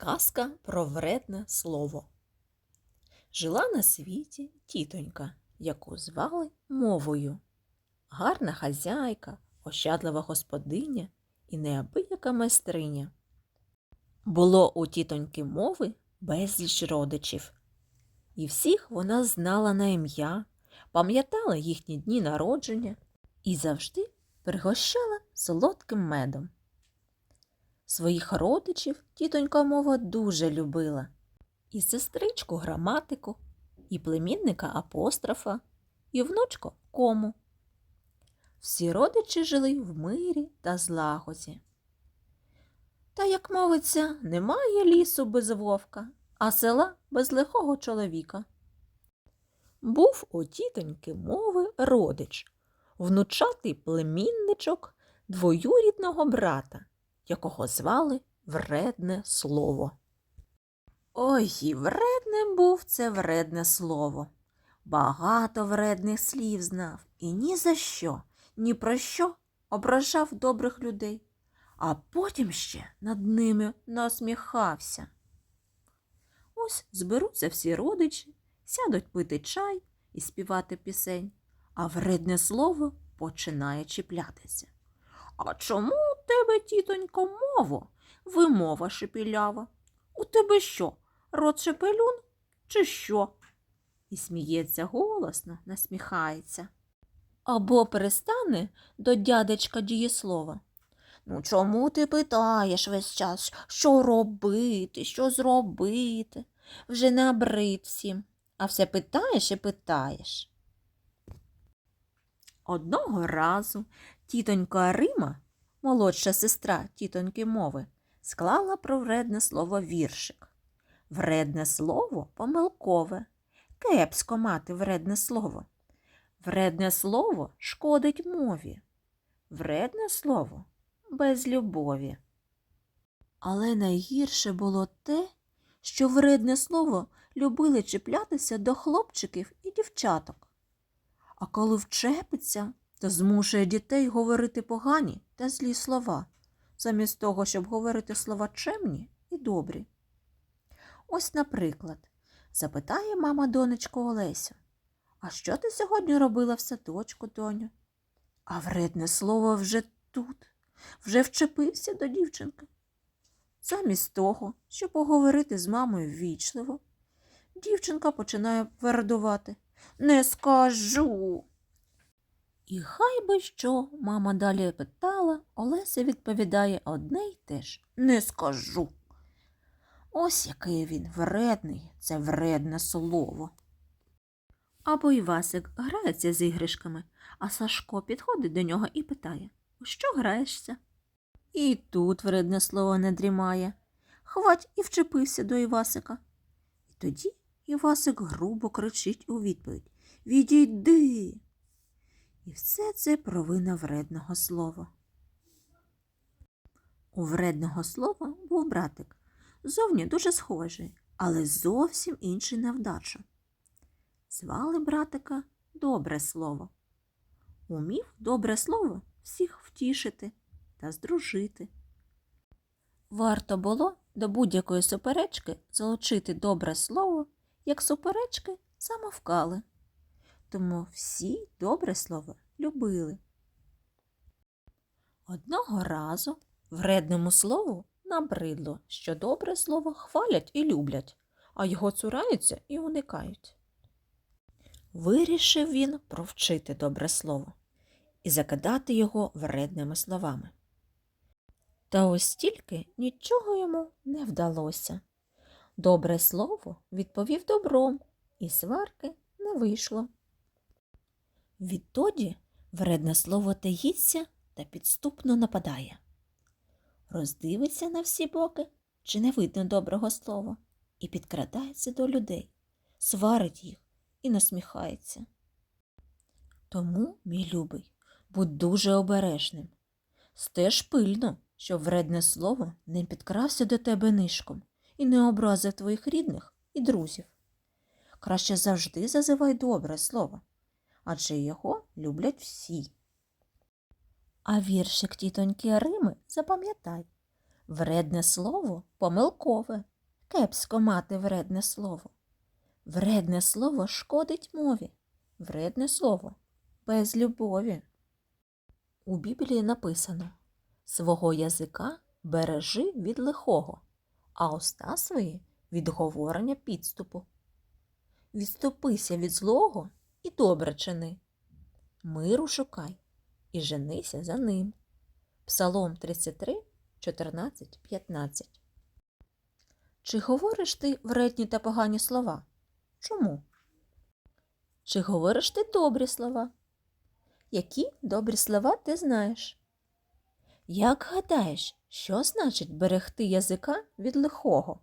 Казка про вредне слово. Жила на світі тітонька, яку звали мовою. Гарна хазяйка, ощадлива господиня і неабияка майстриня. Було у тітоньки мови безліч родичів, і всіх вона знала на ім'я, пам'ятала їхні дні народження і завжди пригощала солодким медом. Своїх родичів тітонька мова дуже любила. І сестричку граматику, і племінника апострофа, і внучку кому. Всі родичі жили в мирі та злагоді. Та, як мовиться, немає лісу без вовка, а села без лихого чоловіка. Був у тітоньки мови родич, внучатий племінничок двоюрідного брата якого звали вредне слово. Ой, і вредним був це вредне слово. Багато вредних слів знав і ні за що, ні про що ображав добрих людей, а потім ще над ними насміхався. Ось зберуться всі родичі, сядуть пити чай і співати пісень, а вредне слово починає чіплятися. А чому тебе, тітонько, мово? Вимова шепілява. У тебе що, рот шепелюн чи що? І сміється голосно, насміхається. Або перестане до дядечка дієслова. Ну, чому ти питаєш весь час, що робити, що зробити? Вже набрид всім, а все питаєш і питаєш. Одного разу тітонька Рима, молодша сестра тітоньки мови, склала про вредне слово віршик. Вредне слово помилкове. Кепсько мати вредне слово. Вредне слово шкодить мові. Вредне слово без любові. Але найгірше було те, що вредне слово любили чіплятися до хлопчиків і дівчаток. А коли вчепиться, то змушує дітей говорити погані та злі слова, замість того, щоб говорити слова чемні і добрі. Ось, наприклад, запитає мама донечку Олесю, а що ти сьогодні робила в садочку, доню? А вредне слово вже тут, вже вчепився до дівчинки. Замість того, щоб поговорити з мамою ввічливо, дівчинка починає вердувати. Не скажу. І хай би що мама далі питала, Олеся відповідає одне й те ж не скажу. Ось який він вредний, це вредне слово. Або Івасик грається з іграшками, а Сашко підходить до нього і питає У що граєшся? І тут вредне слово не дрімає. Хвать і вчепився до Івасика. І тоді Івасик грубо кричить у відповідь Відійди. І все це провина вредного слова. У вредного слова був братик, зовні дуже схожий, але зовсім інший на вдачу. Звали братика добре слово. Умів добре слово всіх втішити та здружити. Варто було до будь-якої суперечки залучити добре слово, як суперечки замовкали тому всі добре слово любили. Одного разу вредному слову набридло, що добре слово хвалять і люблять, а його цураються і уникають. Вирішив він провчити добре слово і закидати його вредними словами. Та ось тільки нічого йому не вдалося. Добре слово відповів добром, і сварки не вийшло. Відтоді вредне слово таїться та підступно нападає. Роздивиться на всі боки, чи не видно доброго слова, і підкрадається до людей, сварить їх і насміхається. Тому, мій любий, будь дуже обережним. Стеж пильно, щоб вредне слово не підкрався до тебе нишком і не образив твоїх рідних і друзів. Краще завжди зазивай добре слово адже його люблять всі. А віршик тітоньки Рими запам'ятай Вредне слово помилкове. Кепсько мати вредне слово. Вредне слово шкодить мові. Вредне слово без любові. У Біблії написано Свого язика бережи від лихого, а уста свої від говорення підступу. Відступися від злого і добре чини. Миру шукай і женися за ним. Псалом 33, 14, 15. Чи говориш ти вредні та погані слова? Чому? Чи говориш ти добрі слова? Які добрі слова ти знаєш? Як гадаєш, що значить берегти язика від лихого?